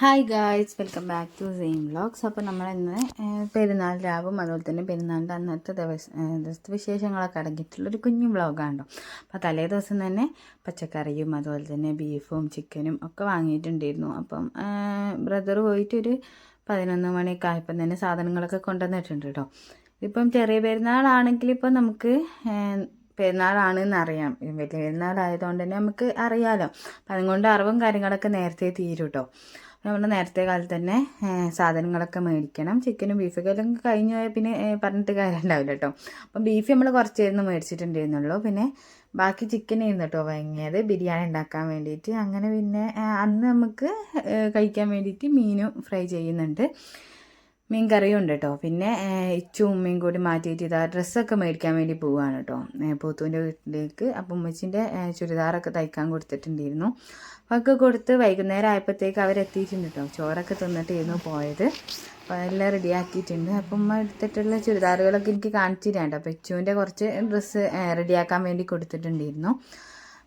Hi guys welcome back to same vlogs അപ്പോൾ നമ്മൾ ഇന്ന് പെരുന്നാൾ രാവും അതുപോലെ തന്നെ പെരുന്നാളിന്റെ അന്നത്തെ ദിവസം ദിവസത്തെ വിശേഷങ്ങളൊക്കെ അടങ്ങിയിട്ടുള്ളൊരു കുഞ്ഞു വ്ളോഗാണല്ലോ അപ്പോൾ തലേ ദിവസം തന്നെ പച്ചക്കറിയും അതുപോലെ തന്നെ ബീഫും ചിക്കനും ഒക്കെ വാങ്ങിയിട്ടുണ്ടായിരുന്നു. അപ്പം ബ്രദർ പോയിട്ടൊരു പതിനൊന്ന് മണിയൊക്കെ ആയപ്പം തന്നെ സാധനങ്ങളൊക്കെ കൊണ്ടുവന്നിട്ടുണ്ട് കേട്ടോ ഇപ്പം ചെറിയ പെരുന്നാളാണെങ്കിൽ ഇപ്പം നമുക്ക് പെരുന്നാളാണ് അറിയാം. വലിയ പെരുന്നാളായതുകൊണ്ട് തന്നെ നമുക്ക് അറിയാമല്ലോ അപ്പം അതുകൊണ്ട് അറിവും കാര്യങ്ങളൊക്കെ നേരത്തെ തീരും കേട്ടോ നമ്മൾ നേരത്തെ കാലത്ത് തന്നെ സാധനങ്ങളൊക്കെ മേടിക്കണം. ചിക്കനും ബീഫൊക്കെ എല്ലാം കഴിഞ്ഞ് പോയാൽ പിന്നെ പറഞ്ഞിട്ട് കാര്യം ഉണ്ടാവില്ല കേട്ടോ അപ്പം ബീഫ് നമ്മൾ കുറച്ചായിരുന്നു മേടിച്ചിട്ടുണ്ടായിരുന്നുള്ളൂ. പിന്നെ ബാക്കി ചിക്കൻ ആയിരുന്നു കേട്ടോ വാങ്ങിയത്. ബിരിയാണി ഉണ്ടാക്കാൻ വേണ്ടിയിട്ട്. അങ്ങനെ പിന്നെ അന്ന് നമുക്ക് കഴിക്കാൻ വേണ്ടിയിട്ട് മീനും ഫ്രൈ ചെയ്യുന്നുണ്ട്. മീൻ കറിയും ഉണ്ട് കേട്ടോ പിന്നെ ഇച്ചും ഉമ്മയും കൂടി മാറ്റിയിട്ട് ഇതാ ഡ്രസ്സൊക്കെ മേടിക്കാൻ വേണ്ടി പോവുകയാണ് കേട്ടോ പൂത്തുവിന്റെ വീട്ടിലേക്ക് അപ്പം ഉമ്മച്ചിന്റെ ചുരിദാറൊക്കെ തയ്ക്കാൻ കൊടുത്തിട്ടുണ്ടായിരുന്നു. അതൊക്കെ കൊടുത്ത് വൈകുന്നേരം ആയപ്പോഴത്തേക്ക് അവരെത്തിയിട്ടുണ്ട് കേട്ടോ ചോറൊക്കെ തിന്നിട്ടായിരുന്നു പോയത്. അപ്പോൾ എല്ലാം റെഡിയാക്കിയിട്ടുണ്ട് അപ്പം ഉമ്മ എടുത്തിട്ടുള്ള ചുരിദാറുകളൊക്കെ എനിക്ക് കാണിച്ചിട്ടുണ്ട് അപ്പോൾ ഇച്ചുവിന്റെ കുറച്ച് ഡ്രസ്സ് റെഡിയാക്കാൻ വേണ്ടി കൊടുത്തിട്ടുണ്ടായിരുന്നു.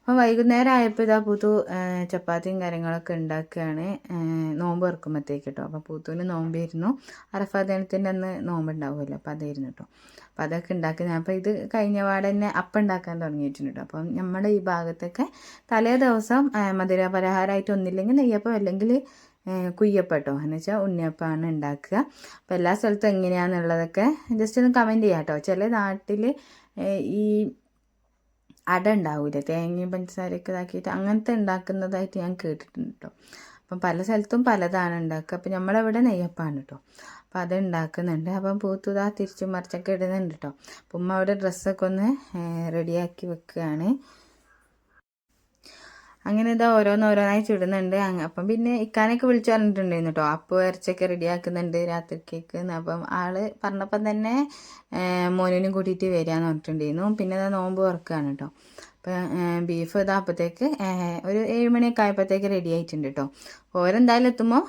അപ്പം വൈകുന്നേരം ആയപ്പോൾ ഇതാ പുതു ചപ്പാത്തിയും കാര്യങ്ങളൊക്കെ ഉണ്ടാക്കുകയാണ്. നോമ്പ് ഇറക്കുമ്പോഴത്തേക്ക് കേട്ടോ അപ്പോൾ പുതുവിന് നോമ്പായിരുന്നു. അറഫാ ദിനത്തിന്റെ അന്ന് നോമ്പ് ഉണ്ടാവുമല്ലോ അപ്പോൾ അതായിരുന്നു കേട്ടോ അപ്പോൾ അതൊക്കെ ഉണ്ടാക്കുന്നത് അപ്പോൾ ഇത് കഴിഞ്ഞ പാടെ തന്നെ അപ്പം ഉണ്ടാക്കാൻ തുടങ്ങിയിട്ടുണ്ട് കേട്ടോ അപ്പം നമ്മുടെ ഈ ഭാഗത്തൊക്കെ തലേ ദിവസം മധുര പലഹാരമായിട്ട് ഒന്നില്ലെങ്കിൽ നെയ്യപ്പം അല്ലെങ്കിൽ കുയ്യപ്പട്ടോ എന്ന് വെച്ചാൽ ഉണ്ണിയപ്പമാണ് ഉണ്ടാക്കുക. അപ്പോൾ എല്ലാ സ്ഥലത്തും എങ്ങനെയാണെന്നുള്ളതൊക്കെ ജസ്റ്റ് ഒന്ന് കമന്റ് ചെയ്യാം കേട്ടോ ചില നാട്ടിൽ ഈ അട ഉണ്ടാവില്ല തേങ്ങയും പഞ്ചസാരയൊക്കെ ഇതാക്കിയിട്ട് അങ്ങനത്തെ ഉണ്ടാക്കുന്നതായിട്ട് ഞാൻ കേട്ടിട്ടുണ്ട് കേട്ടോ അപ്പം പല സ്ഥലത്തും പലതാണ് ഉണ്ടാക്കുക. അപ്പം നമ്മളവിടെ നെയ്യപ്പാണ് കേട്ടോ അപ്പം അത് ഉണ്ടാക്കുന്നുണ്ട്. അപ്പം പൂത്തുതാ തിരിച്ചും മറിച്ചൊക്കെ ഇടുന്നുണ്ട് കേട്ടോ അപ്പം അവിടെ ഡ്രസ്സൊക്കെ ഒന്ന് റെഡിയാക്കി വെക്കുകയാണ്. അങ്ങനെ ഇതാ ഓരോന്നോരോന്നായി ചുടുന്നുണ്ട്. അപ്പം പിന്നെ ഇക്കാനൊക്കെ വിളിച്ചു പറഞ്ഞിട്ടുണ്ടായിരുന്നു കേട്ടോ അപ്പോൾ ഇറച്ചൊക്കെ റെഡിയാക്കുന്നുണ്ട് രാത്രിക്കേക്ക് അപ്പം ആൾ പറഞ്ഞപ്പം തന്നെ മോനിനും കൂട്ടിയിട്ട് വരികയെന്ന് പറഞ്ഞിട്ടുണ്ടായിരുന്നു. പിന്നെ ഇതാ നോമ്പ് തുറക്കുകയാണ് കേട്ടോ അപ്പം ബീഫ് ഇതാ അപ്പോഴത്തേക്ക് ഒരു ഏഴ് മണിയൊക്കെ ആയപ്പോഴത്തേക്ക് റെഡി ആയിട്ടുണ്ട് കേട്ടോ ഓരെന്തായാലും എത്തുമ്പോൾ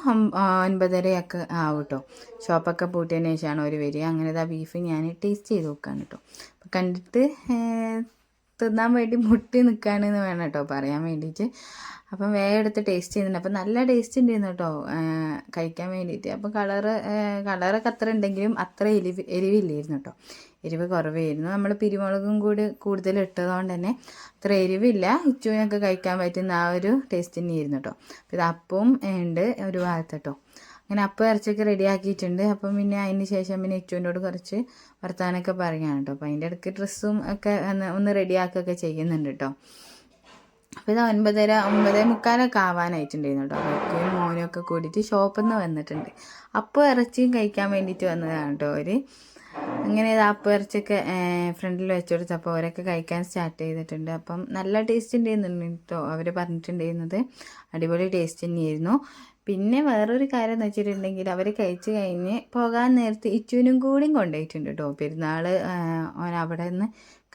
ഒൻപതരയൊക്കെ ആവും കേട്ടോ ഷോപ്പൊക്കെ പൂട്ടിയതിന് ശേഷമാണ് ഒരു വരിക. അങ്ങനെ ഇതാ ബീഫ് ഞാൻ ടേസ്റ്റ് ചെയ്ത് നോക്കുകയാണ് കേട്ടോ അപ്പം കണ്ടിട്ട് തിന്നാൻ വേണ്ടി മുട്ടി നിൽക്കുകയാണെന്ന് വേണം കേട്ടോ പറയാൻ വേണ്ടിയിട്ട് അപ്പം വേഗം എടുത്ത് ടേസ്റ്റ് ചെയ്യുന്നുണ്ട് അപ്പം നല്ല ടേസ്റ്റ് ഉണ്ടായിരുന്നു കേട്ടോ കഴിക്കാൻ വേണ്ടിയിട്ട് അപ്പം കളറ് കളറൊക്കെ അത്ര ഉണ്ടെങ്കിലും അത്ര എരിവ് എരിവില്ലായിരുന്നു കേട്ടോ എരിവ് കുറവായിരുന്നു. നമ്മൾ പിരിമുളകും കൂടി കൂടുതൽ ഇട്ടതുകൊണ്ട് തന്നെ അത്ര എരിവില്ല. ഇച്ചുവിനൊക്കെ കഴിക്കാൻ പറ്റുന്ന ആ ഒരു ടേസ്റ്റ് തന്നെയായിരുന്നു കേട്ടോ അപ്പം ഇത് അപ്പവും ഉണ്ട് ഒരു ഭാഗത്ത് കേട്ടോ അങ്ങനെ അപ്പം ഇറച്ചിയൊക്കെ റെഡി ആക്കിയിട്ടുണ്ട്. അപ്പം പിന്നെ അതിന് ശേഷം പിന്നെ ഇച്ചുവിനോട് കുറച്ച് വർത്താനൊക്കെ പറയാം കേട്ടോ. അപ്പം അതിന്റെ ഇടയ്ക്ക് ഡ്രസ്സും ഒക്കെ ഒന്ന് റെഡിയാക്കുകയൊക്കെ ചെയ്യുന്നുണ്ട് കേട്ടോ. അപ്പോൾ ഇത് ഒൻപതര ഒമ്പതേ മുക്കാലൊക്കെ ആവാനായിട്ടുണ്ടായിരുന്നു കേട്ടോ. അപ്പൊക്കും മോനും ഒക്കെ കൂടിയിട്ട് ഷോപ്പിൽ നിന്ന് വന്നിട്ടുണ്ട്. അപ്പോൾ ഇറച്ചിയും കഴിക്കാൻ വേണ്ടിയിട്ട് വന്നതാണ് കേട്ടോ അവർ അങ്ങനെ ഇത് അപ്പം ഇറച്ചിയൊക്കെ ഫ്രണ്ടിൽ വെച്ച് കൊടുത്തപ്പോൾ അവരൊക്കെ കഴിക്കാൻ സ്റ്റാർട്ട് ചെയ്തിട്ടുണ്ട്. അപ്പം നല്ല ടേസ്റ്റ് ഉണ്ടായിരുന്നു കേട്ടോ. അവർ പറഞ്ഞിട്ടുണ്ടായിരുന്നത്. അടിപൊളി ടേസ്റ്റ് തന്നെയായിരുന്നു. പിന്നെ വേറൊരു കാര്യം എന്ന് വെച്ചിട്ടുണ്ടെങ്കിൽ അവർ കഴിച്ച് കഴിഞ്ഞ് പോകാൻ നേരത്ത് ഇച്ചുവിനും കൂടിയും കൊണ്ടുപോയിട്ടുണ്ട് കേട്ടോ. പെരുന്നാൾ അവിടെ നിന്ന്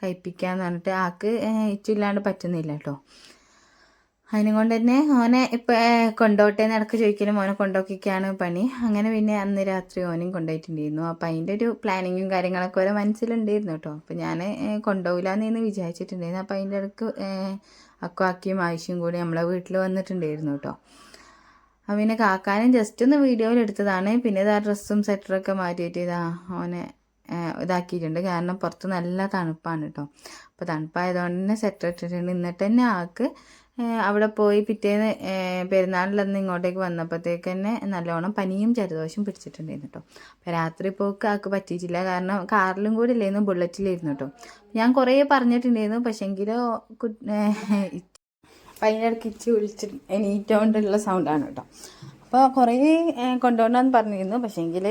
കഴിപ്പിക്കാന്ന് പറഞ്ഞിട്ട് ആൾക്ക് ഇച്ചു ഇല്ലാണ്ട് പറ്റുന്നില്ല കേട്ടോ. അതിനും കൊണ്ട് തന്നെ ഓനെ ഇപ്പം കൊണ്ടോട്ടെ നടക്ക് ചോദിക്കലും ഓനെ കൊണ്ടോക്കിക്കാണ് പണി. അങ്ങനെ പിന്നെ അന്ന് രാത്രി ഓനും കൊണ്ടുപോയിട്ടുണ്ടായിരുന്നു. അപ്പം അതിന്റെ ഒരു പ്ലാനിങ്ങും കാര്യങ്ങളൊക്കെ ഓരോ മനസ്സിലുണ്ടായിരുന്നു കേട്ടോ. അപ്പം ഞാൻ കൊണ്ടുപോകില്ലാന്ന് വിചാരിച്ചിട്ടുണ്ടായിരുന്നു. അപ്പം അതിന്റെ ഇടയ്ക്ക് അക്കുവാക്കിയും ആവശ്യം കൂടി നമ്മളെ വീട്ടിൽ വന്നിട്ടുണ്ടായിരുന്നു കേട്ടോ. അപ്പം പിന്നെ കാക്കാനും ജസ്റ്റ് ഒന്ന് വീഡിയോയിൽ എടുത്തതാണ്. പിന്നെ ഇതാ ഡ്രസ്സും സെറ്ററൊക്കെ മാറ്റിയിട്ട് ഇതാ അവനെ ഇതാക്കിയിട്ടുണ്ട്. കാരണം പുറത്ത് നല്ല തണുപ്പാണ് കേട്ടോ. അപ്പോൾ തണുപ്പായതുകൊണ്ട് തന്നെ സെറ്റർ ഇട്ടിട്ടുണ്ട്. എന്നിട്ട് തന്നെ ആൾക്ക് അവിടെ പോയി പിറ്റേന്ന് പെരുന്നാളിലന്ന് ഇങ്ങോട്ടേക്ക് വന്നപ്പോഴത്തേക്ക് തന്നെ നല്ലോണം പനിയും ജലദോഷം പിടിച്ചിട്ടുണ്ടായിരുന്നു കേട്ടോ. അപ്പോൾ രാത്രി പോക്ക് ആൾക്ക് പറ്റിയിട്ടില്ല. കാരണം കാറിലും കൂടി ഇല്ലായിരുന്നു ബുള്ളറ്റിലായിരുന്നു കേട്ടോ. ഞാൻ കുറേ പറഞ്ഞിട്ടുണ്ടായിരുന്നു. പക്ഷേങ്കിലോ കു അപ്പം അതിന്റെ ഇടയ്ക്ക് ഇച്ചി വിളിച്ച് എണീറ്റോണ്ടുള്ള സൗണ്ടാണ് കേട്ടോ. അപ്പോൾ കുറേ കൊണ്ടുപോകണമെന്ന് പറഞ്ഞിരുന്നു. പക്ഷേങ്കിൽ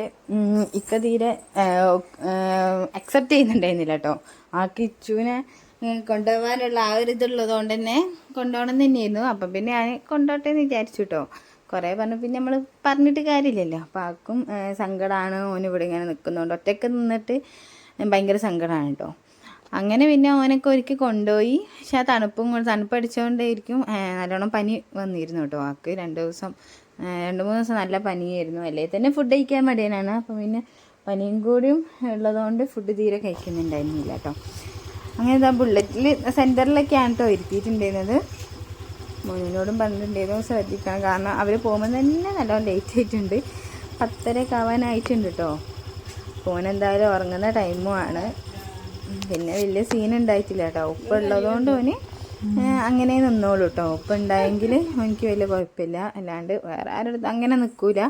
ഇക്ക തീരെ അക്സെപ്റ്റ് ചെയ്യുന്നുണ്ടായിരുന്നില്ല കേട്ടോ. ആ ഇച്ചുവിനെ ഏഹ് കൊണ്ടുപോകാനുള്ള ആ ഒരു ഇതുള്ളത് കൊണ്ട് തന്നെ കൊണ്ടുപോകണം തന്നെയായിരുന്നു. അപ്പം പിന്നെ ഞാൻ കൊണ്ടോട്ടെ എന്ന് വിചാരിച്ചു കേട്ടോ. കുറേ പറഞ്ഞു പിന്നെ നമ്മൾ പറഞ്ഞിട്ട് കാര്യമില്ലല്ലോ. അപ്പം ആർക്കും സങ്കടമാണ് ഓന് ഇവിടെ ഇങ്ങനെ നിൽക്കുന്നതുകൊണ്ട് ഒറ്റയ്ക്ക് നിന്നിട്ട് ഭയങ്കര സങ്കടമാണ് കേട്ടോ. അങ്ങനെ പിന്നെ ഓനൊക്കെ ഒരുക്കി കൊണ്ടുപോയി. പക്ഷെ ആ തണുപ്പും കൊണ്ട് തണുപ്പ്ടിച്ചുകൊണ്ടേയിരിക്കും. നല്ലോണം പനി വന്നിരുന്നു കേട്ടോ. ആക്ക് രണ്ട് ദിവസം രണ്ട് മൂന്ന് ദിവസം നല്ല പനിയായിരുന്നു. അല്ലേ? തന്നെ ഫുഡ് കഴിക്കാൻ മടിയനാണ്. അപ്പം പിന്നെ പനിയും കൂടിയും ഉള്ളതുകൊണ്ട് ഫുഡ് തീരെ കഴിക്കുന്നുണ്ടായിരുന്നില്ല കേട്ടോ. അങ്ങനെ ഇതാ ബുള്ളറ്റിൽ സെന്ററിലൊക്കെയാണ് കേട്ടോ ഇരുത്തിയിട്ടുണ്ടായിരുന്നത്. മോനിനോടും പറഞ്ഞിട്ടുണ്ടായിരുന്നു ശ്രദ്ധിക്കണം. കാരണം അവർ പോകുമ്പോൾ തന്നെ നല്ലോണം ലേറ്റ് ആയിട്ടുണ്ട്. പത്തരയൊക്കെ ആവാനായിട്ടുണ്ട് കേട്ടോ. ഫോൺ എന്തായാലും ഉറങ്ങുന്ന ടൈമുമാണ് പിന്നെ വലിയ സീൻ ഉണ്ടായിട്ടില്ല കേട്ടോ. ഉപ്പ് ഉള്ളതുകൊണ്ട് ഓന് അങ്ങനെ നിന്നോളൂ കേട്ടോ ഉപ്പ് ഉണ്ടായെങ്കിൽ എനിക്ക് വലിയ കുഴപ്പമില്ല. അല്ലാണ്ട് വേറെ ആരുടെ അങ്ങനെ നിൽക്കൂല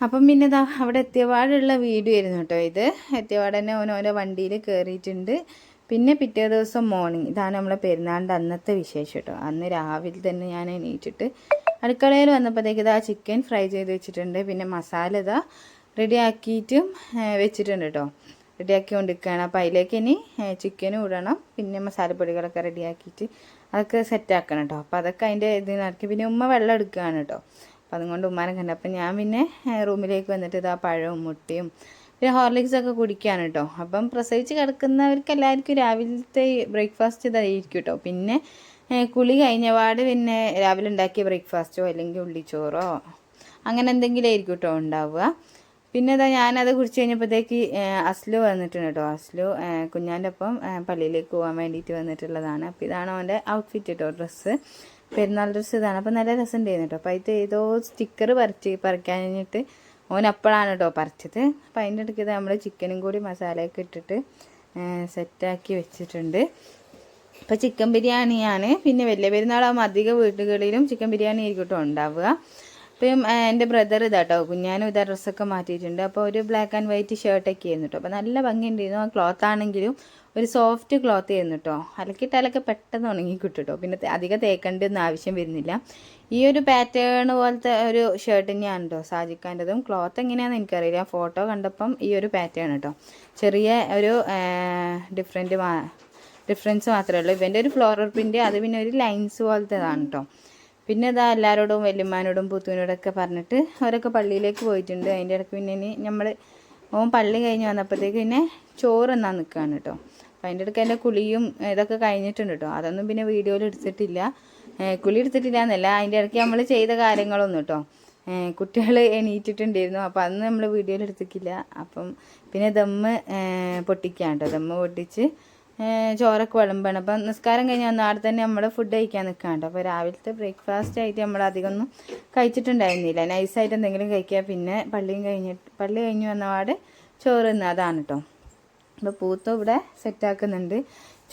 അപ്പം പിന്നെ ഇതാ അവിടെ എത്തിയപാടുള്ള വീഡിയോ ആയിരുന്നു കേട്ടോ ഇത്. എത്തിയപാട് തന്നെ ഓൻ വണ്ടിയിൽ കയറിയിട്ടുണ്ട് പിന്നെ പിറ്റേ ദിവസം മോർണിംഗ് ഇതാണ് നമ്മളെ പെരുന്നാളിന്റെ അന്നത്തെ വിശേഷം കേട്ടോ അന്ന് രാവിലെ തന്നെ ഞാൻ എണീറ്റിട്ട് അടുക്കളയിൽ വന്നപ്പോഴത്തേക്ക് ഇതാ ചിക്കൻ ഫ്രൈ ചെയ്ത് വെച്ചിട്ടുണ്ട്. പിന്നെ മസാല ഇതാ റെഡിയാക്കിയിട്ടും വെച്ചിട്ടുണ്ട് കേട്ടോ റെഡിയാക്കി കൊണ്ടിരിക്കുകയാണ് അപ്പോൾ അതിലേക്ക് ഇനി ചിക്കനും ഇടണം. പിന്നെ മസാലപ്പൊടികളൊക്കെ റെഡിയാക്കിയിട്ട് അതൊക്കെ സെറ്റാക്കണം കേട്ടോ അപ്പോൾ അതൊക്കെ അതിന്റെ ഇതിനിറക്കി പിന്നെ ഉമ്മ വെള്ളം എടുക്കുകയാണ് കേട്ടോ അപ്പോൾ അതുകൊണ്ട് ഉമ്മാനെ കണ്ടു. അപ്പം ഞാൻ പിന്നെ റൂമിലേക്ക് വന്നിട്ട് ഇതാ പഴവും മുട്ടയും പിന്നെ ഹോർലിക്സൊക്കെ കുടിക്കുകയാണ് കേട്ടോ അപ്പം പ്രസവിച്ച് കിടക്കുന്നവർക്ക് എല്ലാവർക്കും രാവിലത്തെ ബ്രേക്ക്ഫാസ്റ്റ് ഇതായിരിക്കും കേട്ടോ പിന്നെ കുളി കഴിഞ്ഞപാട് പിന്നെ രാവിലെ ഉണ്ടാക്കിയ ബ്രേക്ക്ഫാസ്റ്റോ അല്ലെങ്കിൽ ഉള്ളിച്ചോറോ അങ്ങനെ എന്തെങ്കിലും ആയിരിക്കും കേട്ടോ ഉണ്ടാവുക. പിന്നെ ഇതാ ഞാനത് കുടിച്ച് കഴിഞ്ഞപ്പോഴത്തേക്ക് അസ്ലു വന്നിട്ടുണ്ട് കേട്ടോ. അസ്ലു കുഞ്ഞാന്റെ ഒപ്പം പള്ളിയിലേക്ക് പോകാൻ വേണ്ടിയിട്ട് വന്നിട്ടുള്ളതാണ്. അപ്പോൾ ഇതാണ് അവന്റെ ഔട്ട്ഫിറ്റ് കേട്ടോ ഡ്രസ്സ് പെരുന്നാൾ ഡ്രസ്സ് ഇതാണ്. അപ്പോൾ നല്ല രസം ഉണ്ടായിരുന്നു കേട്ടോ. അപ്പോൾ അതിൽ ഏതോ സ്റ്റിക്കർ പറിച്ച് പറിക്കാൻ കഴിഞ്ഞിട്ട് ഓൻ അപ്പോഴാണ് കേട്ടോ പറിച്ചത്. അപ്പോൾ അതിന്റെ ഇടയ്ക്ക് നമ്മൾ ചിക്കനും കൂടി മസാലയൊക്കെ ഇട്ടിട്ട് സെറ്റാക്കി വെച്ചിട്ടുണ്ട്. അപ്പം ചിക്കൻ ബിരിയാണിയാണ്. പിന്നെ വലിയ പെരുന്നാളാകുമ്പോൾ അധിക വീടുകളിലും ചിക്കൻ ബിരിയാണി ആയിരിക്കും കേട്ടോ ഉണ്ടാവുക. അപ്പം എന്റെ ബ്രദർ ഇതാട്ടോ കുഞ്ഞാനും ഇതാ ഡ്രസ്സൊക്കെ മാറ്റിയിട്ടുണ്ട്. അപ്പോൾ ഒരു ബ്ലാക്ക് ആൻഡ് വൈറ്റ് ഷർട്ടൊക്കെ ആയിരുന്നു കേട്ടോ. അപ്പോൾ നല്ല ഭംഗിയുണ്ടായിരുന്നു. ആ ക്ലോത്ത് ആണെങ്കിലും ഒരു സോഫ്റ്റ് ക്ലോത്ത് ആയിരുന്നു കേട്ടോ. അലക്കിയിട്ടാലൊക്കെ പെട്ടെന്ന് ഉണങ്ങി കിട്ടും. പിന്നെ അധികം തേക്കേണ്ടൊന്നും ആവശ്യം വരുന്നില്ല. ഈ ഒരു പാറ്റേൺ പോലത്തെ ഒരു ഷർട്ട് തന്നെയാണ് കേട്ടോ സാജിക്കാന്റെതും ക്ലോത്ത് എങ്ങനെയാണെന്ന് എനിക്കറിയില്ല. ഫോട്ടോ കണ്ടപ്പം ഈ ഒരു പാറ്റേൺ കേട്ടോ. ചെറിയ ഒരു ഡിഫറെന്റ് ഡിഫറൻസ് മാത്രമേ ഉള്ളൂ. ഇവന്റെ ഒരു ഫ്ലോറൽ പ്രിന്റ് അത് പിന്നെ ഒരു ലൈൻസ് പോലത്തേതാണ് കേട്ടോ. പിന്നെ ഇതാ എല്ലാവരോടും വല്യമ്മാനോടും പുത്തുവിനോടൊക്കെ പറഞ്ഞിട്ട് അവരൊക്കെ പള്ളിയിലേക്ക് പോയിട്ടുണ്ട്. അതിന്റെ ഇടയ്ക്ക് പിന്നെ ഇനി നമ്മൾ ഓൻ പള്ളി കഴിഞ്ഞ് വന്നപ്പോഴത്തേക്ക് പിന്നെ ചോറ് എന്നാ നിൽക്കുകയാണ് കേട്ടോ. അപ്പോൾ അതിന്റെ ഇടയ്ക്ക് എന്റെ കുളിയും ഇതൊക്കെ കഴിഞ്ഞിട്ടുണ്ട് കേട്ടോ. അതൊന്നും പിന്നെ വീഡിയോയിൽ എടുത്തിട്ടില്ല. കുളി എടുത്തിട്ടില്ല എന്നല്ല അതിന്റെ ഇടയ്ക്ക് നമ്മൾ ചെയ്ത കാര്യങ്ങളൊന്നും കേട്ടോ. കുട്ടികൾ എണീറ്റിട്ടുണ്ടായിരുന്നു. അപ്പോൾ അന്ന് നമ്മൾ വീഡിയോയിൽ എടുത്തിട്ടില്ല. അപ്പം പിന്നെ ദമ്മ് ഏഹ് പൊട്ടിക്കുകയാണ് കേട്ടോ. ദമ്മ് പൊട്ടിച്ച് ചോറൊക്കെ വിളമ്പാണ്. അപ്പം നിസ്കാരം കഴിഞ്ഞ് വന്ന അവിടെ തന്നെ നമ്മൾ ഫുഡ് കഴിക്കാൻ നിൽക്കാണ്ട് അപ്പോൾ രാവിലത്തെ ബ്രേക്ക്ഫാസ്റ്റ് ആയിട്ട് നമ്മൾ അധികം ഒന്നും കഴിച്ചിട്ടുണ്ടായിരുന്നില്ല നൈസായിട്ട് എന്തെങ്കിലും കഴിക്കുക പിന്നെ പള്ളിയും കഴിഞ്ഞിട്ട് പള്ളി കഴിഞ്ഞ് വന്നപാട് ചോറ് തിന്നുക അതാണ് കേട്ടോ. അപ്പോൾ പൂത്തും ഇവിടെ സെറ്റാക്കുന്നുണ്ട്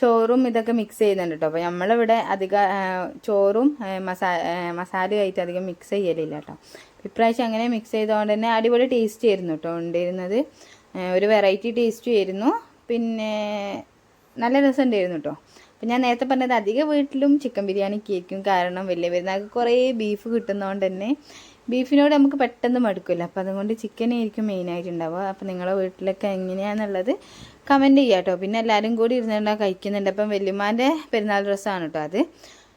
ചോറും ഇതൊക്കെ മിക്സ് ചെയ്യുന്നുണ്ട് കേട്ടോ. അപ്പോൾ നമ്മളിവിടെ അധിക ചോറും മസാ മസാലയായിട്ട് അധികം മിക്സ് ചെയ്യലില്ല കേട്ടോ. ഇപ്രാവശ്യം അങ്ങനെ മിക്സ് ചെയ്തുകൊണ്ട് തന്നെ അടിപൊളി ടേസ്റ്റ് ആയിരുന്നു കേട്ടോ. ഉണ്ടായിരുന്നത്. ഒരു വെറൈറ്റി ടേസ്റ്റും ആയിരുന്നു. പിന്നെ നല്ല രസം ഉണ്ടായിരുന്നു കേട്ടോ അപ്പം ഞാൻ നേരത്തെ പറഞ്ഞത് അധിക വീട്ടിലും ചിക്കൻ ബിരിയാണിക്ക് ആയിരിക്കും കാരണം വലിയ പെരുന്നാൾക്ക് കുറേ ബീഫ് കിട്ടുന്നതുകൊണ്ട് തന്നെ ബീഫിനോട് നമുക്ക് പെട്ടെന്ന് മടുക്കില്ല അപ്പം അതുകൊണ്ട് ചിക്കനായിരിക്കും മെയിനായിട്ട് ഉണ്ടാവുക അപ്പം നിങ്ങളുടെ വീട്ടിലൊക്കെ എങ്ങനെയാണെന്നുള്ളത് കമന്റ് ചെയ്യുക കേട്ടോ പിന്നെ എല്ലാവരും കൂടി ഇരുന്നുണ്ടാ കഴിക്കുന്നുണ്ട്. അപ്പം വല്യമാന്റെ പെരുന്നാൾ ഡ്രസ്സാണ് കേട്ടോ അത്.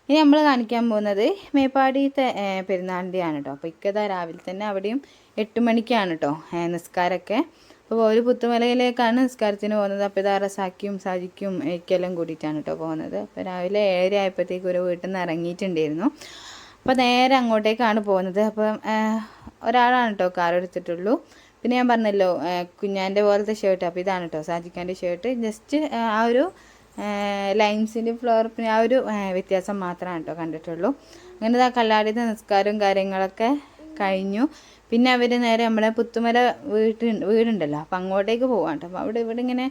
ഇനി നമ്മൾ കാണിക്കാൻ പോകുന്നത് മേപ്പാടിത്തെ ഏഹ്, പെരുന്നാളിന്റെയാണ് കേട്ടോ അപ്പോൾ ഇക്കതാ രാവിലെ തന്നെ അവിടെയും എട്ട് മണിക്കാണ് കേട്ടോ നിസ്കാരമൊക്കെ. അപ്പോൾ ഒരു പുത്തുമലയിലേക്കാണ് നിസ്കാരത്തിന് പോകുന്നത്. അപ്പോൾ ഇത് അറസാക്കിയും സാജിക്കും എനിക്കെല്ലാം കൂടിയിട്ടാണ് കേട്ടോ പോകുന്നത്. അപ്പോൾ രാവിലെ ഏഴര ആയപ്പോഴത്തേക്ക് ഒരു വീട്ടിൽ നിന്ന് ഇറങ്ങിയിട്ടുണ്ടായിരുന്നു. അപ്പോൾ നേരെ അങ്ങോട്ടേക്കാണ് പോകുന്നത്. അപ്പം ഒരാളാണ് കേട്ടോ കാർ എടുത്തിട്ടുള്ളൂ. പിന്നെ ഞാൻ പറഞ്ഞല്ലോ കുഞ്ഞാന്റെ പോലത്തെ ഷർട്ട് അപ്പോൾ ഇതാണ് കേട്ടോ സാജിക്കാന്റെ ഷർട്ട് ജസ്റ്റ് ആ ഒരു ലൈൻസിന്റെ ഫ്ലോർ പിന്നെ ആ ഒരു വ്യത്യാസം മാത്രമാണ് കേട്ടോ കണ്ടിട്ടുള്ളൂ. അങ്ങനെ ആ കല്ലാടിയുടെ നിസ്കാരവും കാര്യങ്ങളൊക്കെ കഴിഞ്ഞു. പിന്നെ അവർ നേരെ നമ്മളെ പുത്തുമല വീട്ട് വീടുണ്ടല്ലോ അപ്പം അങ്ങോട്ടേക്ക് പോകാം കേട്ടോ അവിടെ ഇവിടെ ഇങ്ങനെ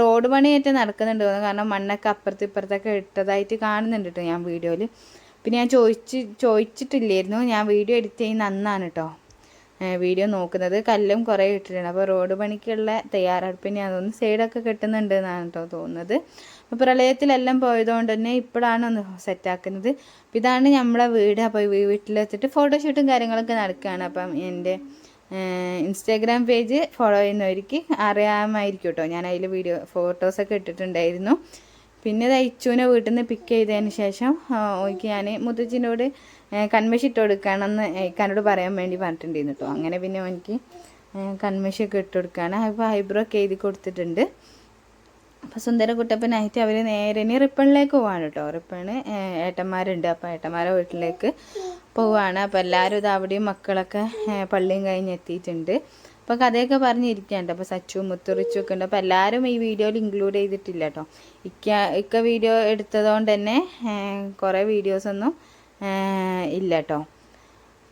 റോഡ് പണിയായിട്ട് നടക്കുന്നുണ്ട് കാരണം മണ്ണൊക്കെ അപ്പുറത്ത് ഇപ്പുറത്തൊക്കെ ഇട്ടതായിട്ട് കാണുന്നുണ്ട് കേട്ടോ ഞാൻ വീഡിയോയിൽ പിന്നെ ഞാൻ ചോദിച്ച് ചോദിച്ചിട്ടില്ലായിരുന്നു. ഞാൻ വീഡിയോ എഡിറ്റ് ചെയ്യുന്ന അന്നാണ് കേട്ടോ വീഡിയോ നോക്കുന്നത്. കല്ലും കുറേ ഇട്ടിട്ടുണ്ട്. അപ്പോൾ റോഡ് പണിക്കുള്ള തയ്യാറെടുപ്പിന് അതൊന്ന് സൈഡൊക്കെ കെട്ടുന്നുണ്ട് എന്നാണ് കേട്ടോ തോന്നുന്നത്. അപ്പോൾ പ്രളയത്തിലെല്ലാം പോയതുകൊണ്ട് തന്നെ ഇപ്പോഴാണ് ഒന്ന് സെറ്റാക്കുന്നത്. അപ്പോൾ ഇതാണ് നമ്മളെ വീട്. അപ്പോൾ വീട്ടിലെത്തിയിട്ട് ഫോട്ടോഷൂട്ടും കാര്യങ്ങളൊക്കെ നടക്കുകയാണ് അപ്പം എന്റെ ഇൻസ്റ്റാഗ്രാം പേജ് ഫോളോ ചെയ്യുന്നവർക്ക് അറിയാമായിരിക്കും കേട്ടോ ഞാൻ അതിൽ വീഡിയോ ഫോട്ടോസൊക്കെ ഇട്ടിട്ടുണ്ടായിരുന്നു. പിന്നെ ഇത് ഇച്ചുവിനെ വീട്ടിൽ നിന്ന് പിക്ക് ചെയ്തതിന് ശേഷം ഓയ്ക്ക് ഞാൻ മുത്തച്ഛനോട് കൺമഷി ഇട്ട് കൊടുക്കണമെന്ന് ഇക്കാനോട് പറയാൻ വേണ്ടി പറഞ്ഞിട്ടുണ്ടായിരുന്നു കേട്ടോ അങ്ങനെ പിന്നെ എനിക്ക് കൺമഷിയൊക്കെ ഇട്ട് കൊടുക്കുകയാണ് അപ്പോൾ ഐബ്രോ ഒക്കെ എഴുതി കൊടുത്തിട്ടുണ്ട്. അപ്പോൾ സുന്ദരകുട്ടപ്പനായിട്ട് അവർ നേരെ ഇനി റിപ്പണിലേക്ക് പോവാണ് കേട്ടോ റിപ്പണ് ഏട്ടന്മാരുണ്ട്. അപ്പോൾ ഏട്ടന്മാരെ വീട്ടിലേക്ക് പോവാണ്. അപ്പോൾ എല്ലാവരും ഇത് അവിടെയും മക്കളൊക്കെ പള്ളിയും കഴിഞ്ഞ് എത്തിയിട്ടുണ്ട്. അപ്പോൾ കഥയൊക്കെ പറഞ്ഞിരിക്കുകയുണ്ട് അപ്പോൾ സച്ചു മുത്തുറിച്ചു ഒക്കെ ഉണ്ട്. അപ്പോൾ എല്ലാവരും ഈ വീഡിയോയിൽ ഇൻക്ലൂഡ് ചെയ്തിട്ടില്ല കേട്ടോ ഇക്ക ഇക്ക വീഡിയോ എടുത്തതുകൊണ്ട് തന്നെ കുറേ വീഡിയോസൊന്നും ഇല്ല കേട്ടോ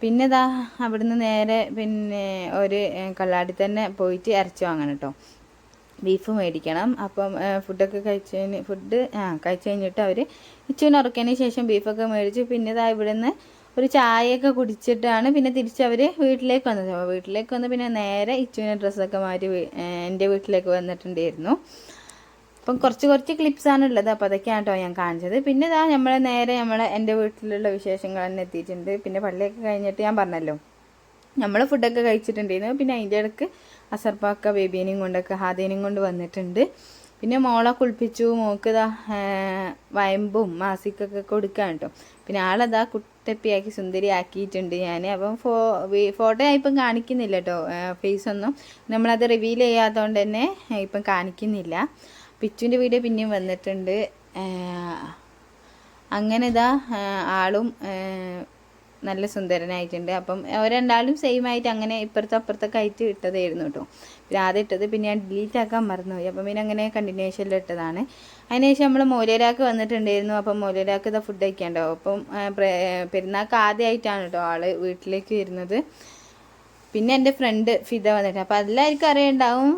പിന്നെ ഇതാ അവിടുന്ന് നേരെ പിന്നെ ഒരു കള്ളാടി തന്നെ പോയിട്ട് ഇറച്ചി വാങ്ങണം കേട്ടോ ബീഫ് മേടിക്കണം. അപ്പം ഫുഡൊക്കെ കഴിച്ചതിന് ഫുഡ് ആ കഴിച്ച് കഴിഞ്ഞിട്ട് അവർ ഇച്ചുവിന് ഉറക്കിയതിന് ശേഷം ബീഫൊക്കെ മേടിച്ച് പിന്നെ ഇതാ ഇവിടുന്ന് ഒരു ചായയൊക്കെ കുടിച്ചിട്ടാണ് പിന്നെ തിരിച്ച് അവർ വീട്ടിലേക്ക് വന്നത്. അപ്പോൾ വീട്ടിലേക്ക് വന്ന് പിന്നെ നേരെ ഇച്ചുവിനെ ഡ്രസ്സൊക്കെ മാറ്റി എന്റെ വീട്ടിലേക്ക് വന്നിട്ടുണ്ടായിരുന്നു. അപ്പം കുറച്ച് കുറച്ച് ക്ലിപ്സാണ് ഉള്ളത്. അപ്പോൾ അതൊക്കെയാണ് കേട്ടോ ഞാൻ കാണിച്ചത്. പിന്നെ ഇതാ നമ്മൾ നേരെ നമ്മൾ എന്റെ വീട്ടിലുള്ള വിശേഷങ്ങൾ തന്നെ എത്തിയിട്ടുണ്ട്. പിന്നെ പള്ളിയൊക്കെ കഴിഞ്ഞിട്ട് ഞാൻ പറഞ്ഞല്ലോ. നമ്മൾ ഫുഡൊക്കെ കഴിച്ചിട്ടുണ്ടായിരുന്നു. പിന്നെ അതിന്റെ ഇടയ്ക്ക് അസർപ്പാക്ക ബേബീനെയും കൊണ്ടൊക്കെ ഹാദേനെയും കൊണ്ട് വന്നിട്ടുണ്ട്. പിന്നെ മോളെ കുളിപ്പിച്ചു മോക്ക് ഇതാ വയമ്പും മാസിക്കൊക്കെ കൊടുക്കാൻ കേട്ടോ പിന്നെ ആളതാ കുട്ടപ്പിയാക്കി സുന്ദരിയാക്കിയിട്ടുണ്ട് ഞാൻ അപ്പം ഫോ ഫോട്ടോ ഇപ്പം കാണിക്കുന്നില്ല കേട്ടോ ഫേസ് ഒന്നും നമ്മളത് റിവീൽ ചെയ്യാത്തതുകൊണ്ട് തന്നെ ഇപ്പം കാണിക്കുന്നില്ല. പിച്ചുവിന്റെ വീഡിയോ പിന്നെയും വന്നിട്ടുണ്ട്. അങ്ങനെ ഇതാ ആളും നല്ല സുന്ദരനായിട്ടുണ്ട്. അപ്പം രണ്ടാളും സെയിം ആയിട്ട് അങ്ങനെ ഇപ്പുറത്തെ അപ്പുറത്തൊക്കെ ആയിട്ട് ഇട്ടതായിരുന്നു കേട്ടോ പിന്നെ ആദ്യം ഇട്ടത് പിന്നെ ഞാൻ ഡിലീറ്റ് ആക്കാൻ മറന്നുപോയി. അപ്പം പിന്നെ അങ്ങനെ കണ്ടിന്യൂഷനിൽ ഇട്ടതാണ്. അതിനുശേഷം നമ്മൾ മോലേരാക്ക് വന്നിട്ടുണ്ടായിരുന്നു. അപ്പം മോലേരാക്ക് ഇതാ ഫുഡ് കഴിക്കാണ്ടാവും അപ്പം പെരുന്നാൾക്ക് ആദ്യമായിട്ടാണ് കേട്ടോ ആൾ വീട്ടിലേക്ക് വരുന്നത്. പിന്നെ എന്റെ ഫ്രണ്ട് ഫിദ വന്നിട്ട് അപ്പോൾ എല്ലാവർക്കും അറിയുണ്ടാവും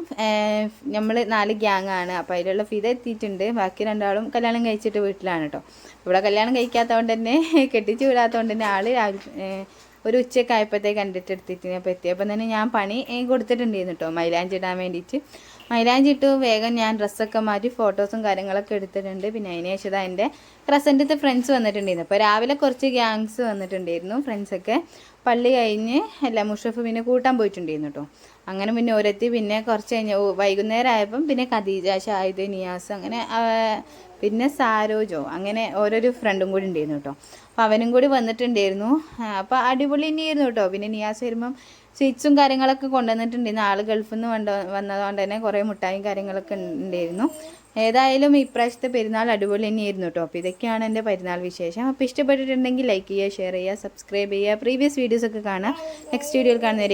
നമ്മൾ നാല് ഗ്യാങ് ആണ്. അപ്പോൾ അതിലുള്ള ഫിദ എത്തിയിട്ടുണ്ട്. ബാക്കി രണ്ടാളും കല്യാണം കഴിച്ചിട്ട് വീട്ടിലാണ് കേട്ടോ ഇവിടെ കല്യാണം കഴിക്കാത്തതുകൊണ്ട് തന്നെ കെട്ടിച്ച് വിടാത്തതുകൊണ്ട് തന്നെ ഏഹ്, ഒരു ഉച്ചയൊക്കെ ആയപ്പോഴത്തേക്ക് കണ്ടിട്ട് എടുത്തിട്ട് അപ്പോൾ എത്തിയപ്പോൾ തന്നെ ഞാൻ പണി കൊടുത്തിട്ടുണ്ടായിരുന്നു കേട്ടോ മൈലാഞ്ചി ഇടാൻ വേണ്ടിയിട്ട്. മൈലാഞ്ചി ഇട്ടു വേഗം ഞാൻ ഡ്രസ്സൊക്കെ മാറ്റി ഫോട്ടോസും കാര്യങ്ങളൊക്കെ എടുത്തിട്ടുണ്ട്. പിന്നെ അതിന് ശേഷം എന്റെ ക്രസന്റത്തെ ഫ്രണ്ട്സ് വന്നിട്ടുണ്ടായിരുന്നു. അപ്പോൾ രാവിലെ കുറച്ച് ഗ്യാങ്സ് വന്നിട്ടുണ്ടായിരുന്നു ഫ്രണ്ട്സൊക്കെ പള്ളി കഴിഞ്ഞ് അല്ല മുഷഫ് പിന്നെ കൂട്ടാൻ പോയിട്ടുണ്ടായിരുന്നു കേട്ടോ അങ്ങനെ പിന്നെ ഓരെത്തി പിന്നെ കുറച്ച് കഴിഞ്ഞ് വൈകുന്നേരം ആയപ്പം പിന്നെ ഖദീജ ഷാഹിദ് നിയാസ് അങ്ങനെ പിന്നെ സാരോജോ അങ്ങനെ ഓരോരു ഫ്രണ്ടും കൂടി ഉണ്ടായിരുന്നു കേട്ടോ അപ്പോൾ അവനും കൂടി വന്നിട്ടുണ്ടായിരുന്നു. അപ്പോൾ അടിപൊളി തന്നെയായിരുന്നു കേട്ടോ പിന്നെ നിയാസ് വരുമ്പം സ്വീറ്റ്സും കാര്യങ്ങളൊക്കെ കൊണ്ടുവന്നിട്ടുണ്ടായിരുന്നു. ആൾ ഗൾഫിൽ നിന്ന് വന്നതുകൊണ്ട് തന്നെ കുറേ മുട്ടായും കാര്യങ്ങളൊക്കെ ഉണ്ടായിരുന്നു. ഏതായാലും ഇപ്രാവശ്യത്തെ പെരുന്നാൾ അടിപൊളി തന്നെയായിരുന്നു കേട്ടോ. അപ്പോൾ ഇതൊക്കെയാണ് എന്റെ പെരുന്നാൾ വിശേഷം. അപ്പോൾ ഇഷ്ടപ്പെട്ടിട്ടുണ്ടെങ്കിൽ ലൈക്ക് ചെയ്യുക ഷെയർ ചെയ്യുക സബ്സ്ക്രൈബ് ചെയ്യുക. പ്രീവിയസ് വീഡിയോസൊക്കെ കാണുക. നെക്സ്റ്റ് വീഡിയോയിൽ കാണുന്നവരെ